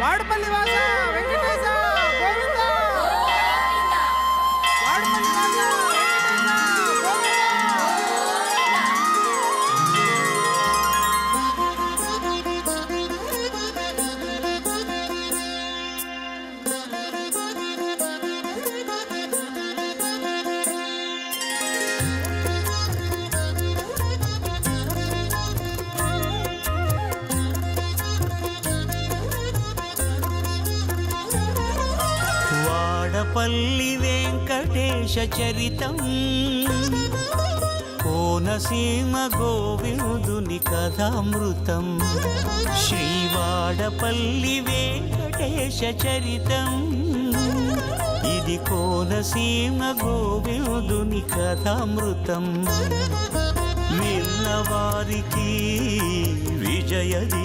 వాడపల్లి వాస వల్లి వెంకటేశ చరితం. కోనసీమ గోవిందుని కథామృతం. శ్రీవాడపల్లి వెంకటేశ చరితం. ఇది కోనసీమ గోవిందుని కథామృతం. విన్నవారికి విజయ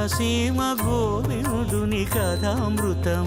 కోనసీమ గోవిందుని కథామృతం.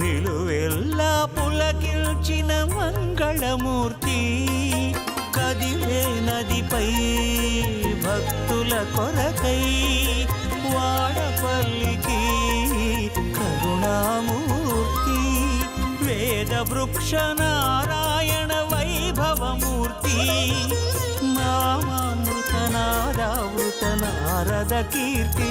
నిలువెల్లా పులకిల్చిన మంగళమూర్తి కదిలే నదిపై భక్తుల కొరకై వాడపల్లికి కరుణామూర్తి వేద వృక్ష నారాయణ వైభవమూర్తి నామామృత నారావృత నారద కీర్తి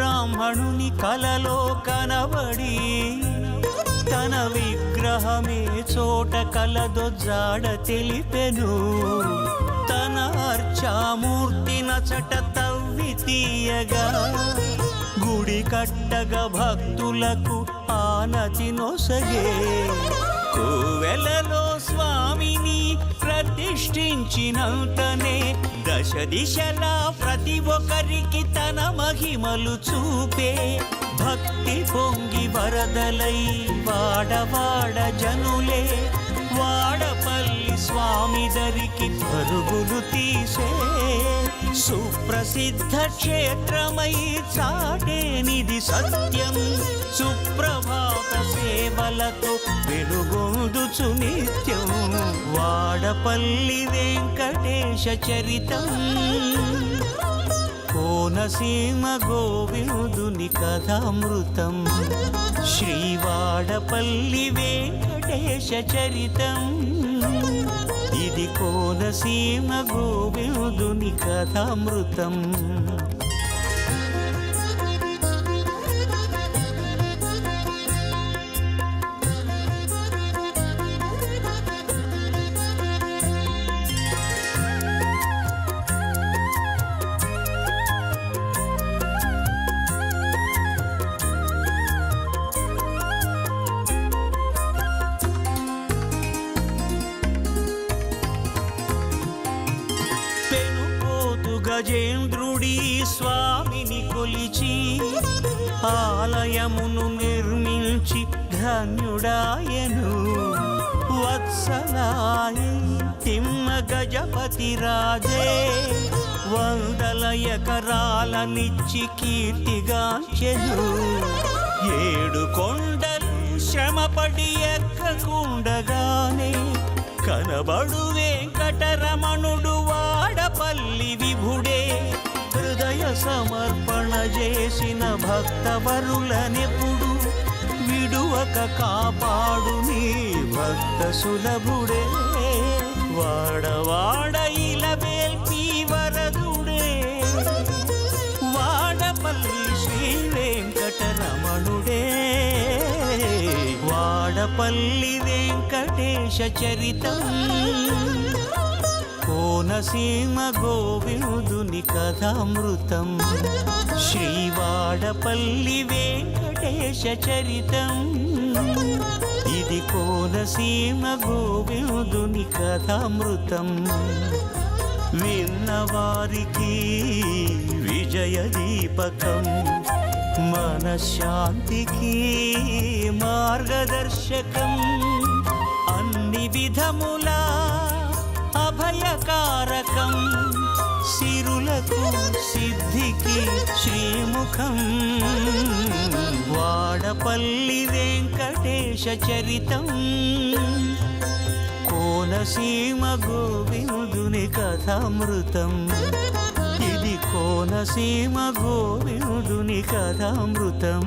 బ్రాహ్మణుని కలలో కనబడి తన విగ్రహమే చోట కలదొజ్జాడ తెలిపెను. తన అర్చామూర్తి నచట తవ్వి తీయగా గుడి కట్టగా భక్తులకు ఆనతి నొసగే. కోవెలలో స్వామిని ప్రతిష్ఠించినంతనే దశ దిశల ప్రతి ఒక్కరికి తన మహిమలు చూపే భక్తి పొంగి వరదలై వాడవాడ జనులే వాడపల్లి స్వామి దరికి పరుగులు తీసే సుప్రసిద్ధ క్షేత్రమై చాటేనిది సత్యం సుప్ర సేవలతో వెలుగొందుచు నిత్యం వాడపల్లి వెంకటేశ చరితం. కోనసీమ గోవిందుని కథామృతం. శ్రీవాడపల్లి వెంకటేశ చరితం. ఇది కోనసీమ గోవిందుని కథామృతం. గజేంద్రుడి స్వామిని కొలిచి ఆలయమును నిర్మించి ధన్యుడాయను. వత్సలాయ తిమ్మ గజపతి రాజే వందల ఎకరాలనిచ్చి కీర్తిగాంచెను. ఏడు కొండలు శ్రమపడి ఎక్కకుండగానే కనబడు వెంకటరమణుడు వాడ సమర్పణ చేసిన భక్తవరులనెప్పుడు విడువక కాపాడు నీ భక్త సులభుడే. వాడవాడ ఇలవేల్పి వరదుడే. వాడపల్లి శ్రీ వెంకటరమణుడే. వాడపల్లి వెంకటేశ చరితం. కోనసీమ గోవిందుని కథామృతం. శ్రీవాడపల్లి వెంకటేశ చరితం. ఇది కోనసీమ గోవిందుని కథామృతం. విన్నవారికి విజయదీపకం మనశ్శాంతికి మార్గదర్శకం. అన్ని విధములా అభయకారకం సిరులకు సిద్ధికి శ్రీముఖం. వాడపల్లి వెంకటేశ చరితం కోనసీమ గోవిందుని కథామృతం. ఇది కోనసీమ గోవిందుని కథామృతం.